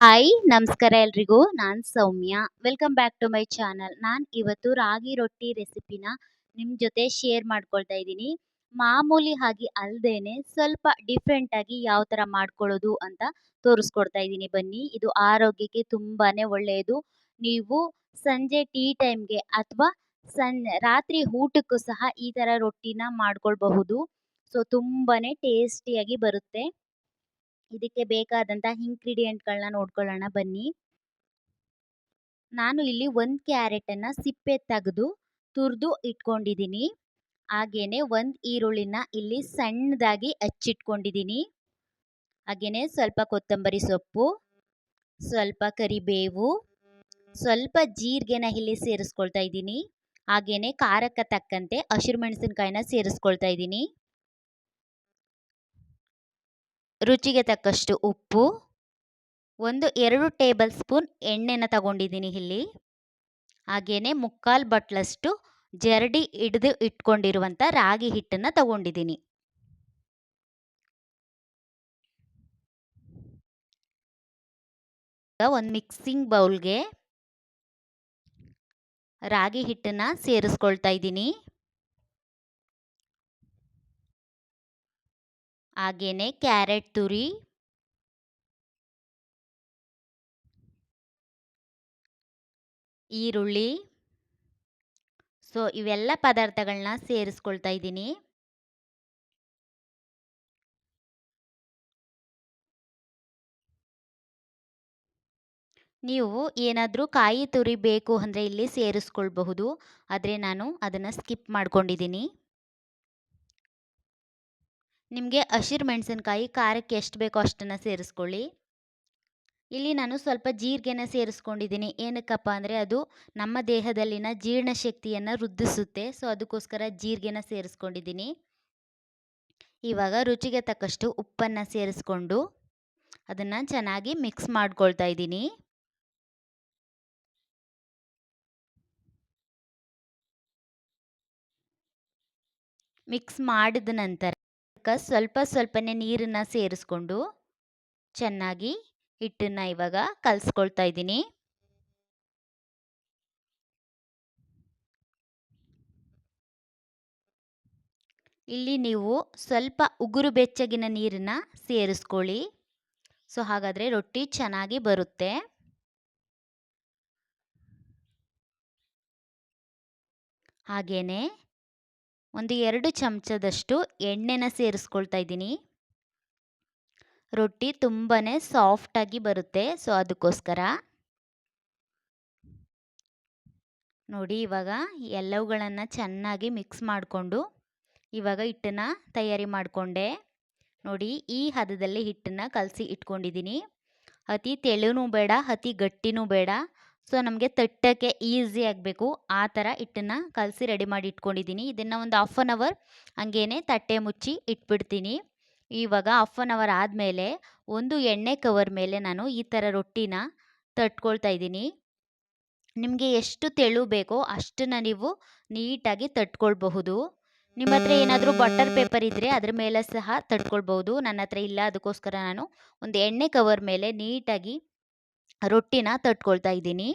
Hi ನಮಸ್ಕಾರ ಎಲ್ರಿಗೂ. ನಾನು Soumya. Welcome back to my channel ನಾನು ಇವತ್ತು ರಾಗಿ ರೊಟ್ಟಿ ರೆಸಿಪಿನ ನಿಮ್ಮ ಜೊತೆ ಶೇರ್ ಮಾಡ್ಕೊಳ್ತಾ ಇದ್ದೀನಿ. ಮಾಮೂಲಿ ಆಗಿ ಅಲ್ಲದೇನೆ ಸ್ವಲ್ಪ ಡಿಫ್ರೆಂಟಾಗಿ ಯಾವ ಥರ ಮಾಡ್ಕೊಳ್ಳೋದು ಅಂತ ತೋರಿಸ್ಕೊಡ್ತಾ ಇದ್ದೀನಿ. ಬನ್ನಿ, ಇದು ಆರೋಗ್ಯಕ್ಕೆ ತುಂಬಾ ಒಳ್ಳೆಯದು ನೀವು ಸಂಜೆ ಟೀ ಟೈಮ್ಗೆ ಅಥವಾ ಸನ್, ರಾತ್ರಿ ಊಟಕ್ಕೂ ಸಹ ಈ ಥರ ರೊಟ್ಟಿನ ಮಾಡ್ಕೊಳ್ಬಹುದು. ಸೊ ತುಂಬಾ ಟೇಸ್ಟಿಯಾಗಿ ಬರುತ್ತೆ. ಇದಕ್ಕೆ ಬೇಕಾದಂಥ ಇಂಗ್ರೀಡಿಯೆಂಟ್ಗಳನ್ನ ನೋಡ್ಕೊಳ್ಳೋಣ ಬನ್ನಿ. ನಾನು ಇಲ್ಲಿ ಒಂದು ಕ್ಯಾರೆಟನ್ನು ಸಿಪ್ಪೆ ತೆಗೆದು ತುರಿದು ಇಟ್ಕೊಂಡಿದ್ದೀನಿ. ಹಾಗೆಯೇ ಒಂದು ಈರುಳ್ಳಿನ ಇಲ್ಲಿ ಸಣ್ಣದಾಗಿ ಹಚ್ಚಿಟ್ಕೊಂಡಿದ್ದೀನಿ ಹಾಗೇನೆ ಸ್ವಲ್ಪ ಕೊತ್ತಂಬರಿ ಸೊಪ್ಪು, ಸ್ವಲ್ಪ ಕರಿಬೇವು, ಸ್ವಲ್ಪ ಜೀರಿಗೆನ ಇಲ್ಲಿ ಸೇರಿಸ್ಕೊಳ್ತಾ ಇದ್ದೀನಿ. ಹಾಗೆಯೇ ಖಾರಕ್ಕೆ ತಕ್ಕಂತೆ ಹಸಿರು ಮೆಣಸಿನ್ಕಾಯಿನ ಸೇರಿಸ್ಕೊಳ್ತಾ ಇದ್ದೀನಿ. ರುಚಿಗೆ ತಕ್ಕಷ್ಟು ಉಪ್ಪು, ಒಂದು ಎರಡು ಟೇಬಲ್ ಸ್ಪೂನ್ ಎಣ್ಣೆನ ತಗೊಂಡಿದ್ದೀನಿ ಇಲ್ಲಿ. ಹಾಗೆಯೇ ಮುಕ್ಕಾಲು ಬಟ್ಲಷ್ಟು ಜರಡಿ ಹಿಡಿದು ಇಟ್ಕೊಂಡಿರುವಂಥ ರಾಗಿ ಹಿಟ್ಟನ್ನು ತಗೊಂಡಿದ್ದೀನಿ. ಒಂದು ಮಿಕ್ಸಿಂಗ್ ಬೌಲ್ಗೆ ರಾಗಿ ಹಿಟ್ಟನ್ನು ಸೇರಿಸ್ಕೊಳ್ತಾ ಇದ್ದೀನಿ. ಹಾಗೆಯೇ ಕ್ಯಾರೆಟ್ ತುರಿ. ಈರುಳ್ಳಿ. ಸೊ ಇವೆಲ್ಲ ಪದಾರ್ಥಗಳನ್ನ ಸೇರಿಸ್ಕೊಳ್ತಾ ಇದ್ದೀನಿ. ನೀವು ಏನಾದರೂ ಕಾಯಿ ತುರಿ ಬೇಕು ಅಂದರೆ ಇಲ್ಲಿ ಸೇರಿಸ್ಕೊಳ್ಬಹುದು. ಆದರೆ ನಾನು ಅದನ್ನು ಸ್ಕಿಪ್ ಮಾಡ್ಕೊಂಡಿದ್ದೀನಿ. ನಿಮಗೆ ಹಸಿರು ಮೆಣಸಿನ್ಕಾಯಿ, ಖಾರಕ್ಕೆ ಎಷ್ಟು ಬೇಕೋ ಅಷ್ಟನ್ನು ಸೇರಿಸ್ಕೊಳ್ಳಿ. ಇಲ್ಲಿ ನಾನು ಸ್ವಲ್ಪ ಜೀರಿಗೆನ ಸೇರಿಸ್ಕೊಂಡಿದ್ದೀನಿ. ಏನಕ್ಕಪ್ಪ ಅಂದರೆ ಅದು ನಮ್ಮ ದೇಹದಲ್ಲಿನ ಜೀರ್ಣಶಕ್ತಿಯನ್ನು ವೃದ್ಧಿಸುತ್ತೆ. ಸೊ, ಅದಕ್ಕೋಸ್ಕರ ಜೀರಿಗೆನ ಸೇರಿಸ್ಕೊಂಡಿದ್ದೀನಿ. ಇವಾಗ ರುಚಿಗೆ ತಕ್ಕಷ್ಟು ಉಪ್ಪನ್ನು ಸೇರಿಸ್ಕೊಂಡು ಅದನ್ನು ಚೆನ್ನಾಗಿ ಮಿಕ್ಸ್ ಮಾಡ್ಕೊಳ್ತಾ ಇದ್ದೀನಿ. ಮಿಕ್ಸ್ ಮಾಡಿದ ನಂತರ ಸ್ವಲ್ಪ ಸ್ವಲ್ಪನೇ ನೀರನ್ನು ಸೇರಿಸ್ಕೊಂಡು ಚೆನ್ನಾಗಿ ಹಿಟ್ಟನ್ನು ಇವಾಗ ಕಲಿಸ್ಕೊಳ್ತಾ ಇದ್ದೀನಿ. ಇಲ್ಲಿ ನೀವು ಸ್ವಲ್ಪ ಉಗುರು ಬೆಚ್ಚಗಿನ ನೀರನ್ನು ಸೇರಿಸ್ಕೊಳ್ಳಿ. ಸೊ, ಹಾಗಾದರೆ ರೊಟ್ಟಿ ಚೆನ್ನಾಗಿ ಬರುತ್ತೆ. ಹಾಗೆಯೇ ಒಂದು ಎರಡು ಚಮಚದಷ್ಟು ಎಣ್ಣೆನ ಸೇರಿಸ್ಕೊಳ್ತಾ ಇದ್ದೀನಿ. ರೊಟ್ಟಿ ತುಂಬಾ ಸಾಫ್ಟಾಗಿ ಬರುತ್ತೆ, ಸೊ ಅದಕ್ಕೋಸ್ಕರ. ನೋಡಿ, ಇವಾಗ ಎಲ್ಲವುಗಳನ್ನು ಚೆನ್ನಾಗಿ ಮಿಕ್ಸ್ ಮಾಡಿಕೊಂಡು ಇವಾಗ ಹಿಟ್ಟನ್ನು ತಯಾರಿ ಮಾಡಿಕೊಂಡೆ. ನೋಡಿ, ಈ ಹದದಲ್ಲಿ ಹಿಟ್ಟನ್ನು ಕಲಸಿ ಇಟ್ಕೊಂಡಿದ್ದೀನಿ. ಅತಿ ತೆಳುನೂ ಬೇಡ, ಅತಿ ಗಟ್ಟಿನೂ ಬೇಡ. ಸೊ, ನಮಗೆ ತಟ್ಟಕ್ಕೆ ಈಸಿ ಆಗಬೇಕು. ಆ ಥರ ಹಿಟ್ಟನ್ನು ಕಲಸಿ ರೆಡಿ ಮಾಡಿ ಇಟ್ಕೊಂಡಿದ್ದೀನಿ. ಇದನ್ನು ಒಂದು ಹಾಫ್ ಆನ್ ಅವರ್ ಹಂಗೇನೆ ತಟ್ಟೆ ಮುಚ್ಚಿ ಇಟ್ಬಿಡ್ತೀನಿ. ಇವಾಗ ಹಾಫ್ ಆನ್ ಅವರ್ ಆದಮೇಲೆ ಒಂದು ಎಣ್ಣೆ ಕವರ್ ಮೇಲೆ ನಾನು ಈ ಥರ ರೊಟ್ಟಿನ ತಟ್ಕೊಳ್ತಾ ಇದ್ದೀನಿ. ನಿಮಗೆ ಎಷ್ಟು ತೆಳು ಬೇಕೋ ಅಷ್ಟನ್ನು ನೀವು ನೀಟಾಗಿ ತಟ್ಕೊಳ್ಬಹುದು. ನಿಮ್ಮ ಹತ್ರ ಏನಾದರೂ ಬಟರ್ ಪೇಪರ್ ಇದ್ದರೆ ಅದ್ರ ಮೇಲೆ ಸಹ ತಟ್ಕೊಳ್ಬಹುದು. ನನ್ನ ಹತ್ರ ಇಲ್ಲ, ಅದಕ್ಕೋಸ್ಕರ ನಾನು ಒಂದು ಎಣ್ಣೆ ಕವರ್ ಮೇಲೆ ನೀಟಾಗಿ ರೊಟ್ಟಿನ ತಟ್ಕೊಳ್ತಾ ಇದ್ದೀನಿ.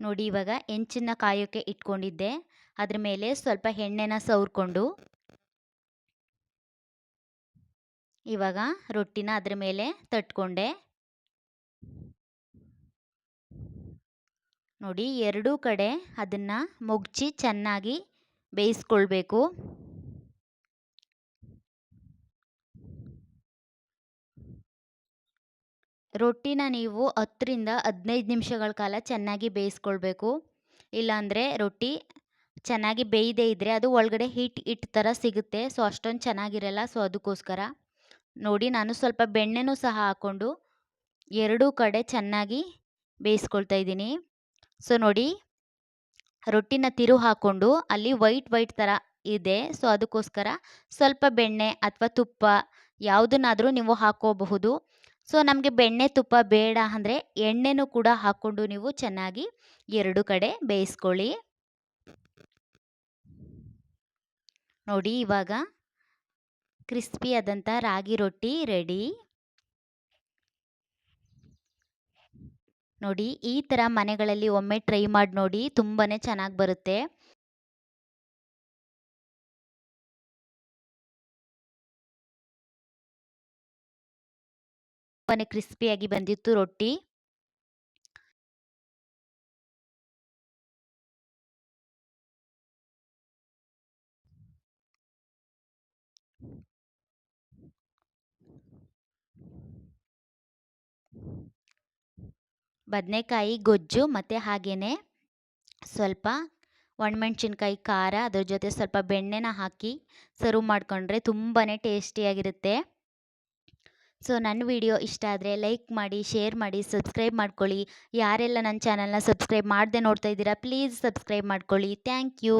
ನೋಡಿ ಇವಾಗ ಹೆಂಚನ್ನ ಕಾಯೋಕ್ಕೆ ಇಟ್ಕೊಂಡಿದ್ದೆ. ಅದ್ರ ಮೇಲೆ ಸ್ವಲ್ಪ ಎಣ್ಣೆನ ಸವರ್ಕೊಂಡು ಇವಾಗ ರೊಟ್ಟಿನ ಅದ್ರ ಮೇಲೆ ತಟ್ಕೊಂಡೆ. ನೋಡಿ ಎರಡೂ ಕಡೆ ಅದನ್ನು ಮುಗ್ಚಿ ಚೆನ್ನಾಗಿ ಬೇಯಿಸ್ಕೊಳ್ಬೇಕು. ರೊಟ್ಟಿನ ನೀವು ಹತ್ತರಿಂದ ಹದಿನೈದು ನಿಮಿಷಗಳ ಕಾಲ ಚೆನ್ನಾಗಿ ಬೇಯಿಸ್ಕೊಳ್ಬೇಕು. ಇಲ್ಲಾಂದರೆ ರೊಟ್ಟಿ ಚೆನ್ನಾಗಿ ಬೇಯದೇ ಇದ್ದರೆ ಅದು ಒಳಗಡೆ ಹಿಟ್ ಹಿಟ್ ಥರ ಸಿಗುತ್ತೆ. ಸೊ, ಅಷ್ಟೊಂದು ಚೆನ್ನಾಗಿರಲ್ಲ. ಸೊ, ಅದಕ್ಕೋಸ್ಕರ ನೋಡಿ, ನಾನು ಸ್ವಲ್ಪ ಬೆಣ್ಣೆನೂ ಸಹ ಹಾಕ್ಕೊಂಡು ಎರಡೂ ಕಡೆ ಚೆನ್ನಾಗಿ ಬೇಯಿಸ್ಕೊಳ್ತಾ ಇದ್ದೀನಿ. ಸೊ, ನೋಡಿ, ರೊಟ್ಟಿನ ತಿರು ಹಾಕ್ಕೊಂಡು ಅಲ್ಲಿ ವೈಟ್ ವೈಟ್ ಥರ ಇದೆ. ಸೊ, ಅದಕ್ಕೋಸ್ಕರ ಸ್ವಲ್ಪ ಬೆಣ್ಣೆ ಅಥವಾ ತುಪ್ಪ ಯಾವುದನ್ನಾದರೂ ನೀವು ಹಾಕ್ಕೋಬಹುದು. ಸೊ, ನಮಗೆ ಬೆಣ್ಣೆ ತುಪ್ಪ ಬೇಡ ಅಂದರೆ ಎಣ್ಣೆನೂ ಕೂಡ ಹಾಕ್ಕೊಂಡು ನೀವು ಚೆನ್ನಾಗಿ ಎರಡು ಕಡೆ ಬೇಯಿಸ್ಕೊಳ್ಳಿ. ನೋಡಿ, ಇವಾಗ ಕ್ರಿಸ್ಪಿ ಆದಂಥ ರಾಗಿ ರೊಟ್ಟಿ ರೆಡಿ. ನೋಡಿ, ಈ ಥರ ಮನೆಗಳಲ್ಲಿ ಒಮ್ಮೆ ಟ್ರೈ ಮಾಡಿ ನೋಡಿ ತುಂಬಾ ಚೆನ್ನಾಗಿ ಬರುತ್ತೆ. ತುಂಬಾ ಕ್ರಿಸ್ಪಿಯಾಗಿ ಬಂದಿತ್ತು ರೊಟ್ಟಿ. ಬದನೆಕಾಯಿ, ಗೊಜ್ಜು ಮತ್ತು ಹಾಗೆಯೇ ಸ್ವಲ್ಪ ಒಣಮೆಣ್ಸಿನ್ಕಾಯಿ, ಖಾರ, ಅದ್ರ ಜೊತೆ ಸ್ವಲ್ಪ ಬೆಣ್ಣೆನ ಹಾಕಿ ಸರ್ವ್ ಮಾಡಿಕೊಂಡ್ರೆ ತುಂಬಾ ಟೇಸ್ಟಿಯಾಗಿರುತ್ತೆ ಸೊ ನನ್ನ ವಿಡಿಯೋ ಇಷ್ಟ ಆದರೆ ಲೈಕ್ ಮಾಡಿ, ಶೇರ್ ಮಾಡಿ, ಸಬ್ಸ್ಕ್ರೈಬ್ ಮಾಡ್ಕೊಳ್ಳಿ. ಯಾರೆಲ್ಲ ನನ್ನ ಚಾನಲ್ನ ಸಬ್ಸ್ಕ್ರೈಬ್ ಮಾಡದೆ ನೋಡ್ತಾ ಇದ್ದೀರಾ, ಪ್ಲೀಸ್ ಸಬ್ಸ್ಕ್ರೈಬ್ ಮಾಡ್ಕೊಳ್ಳಿ. Thank you.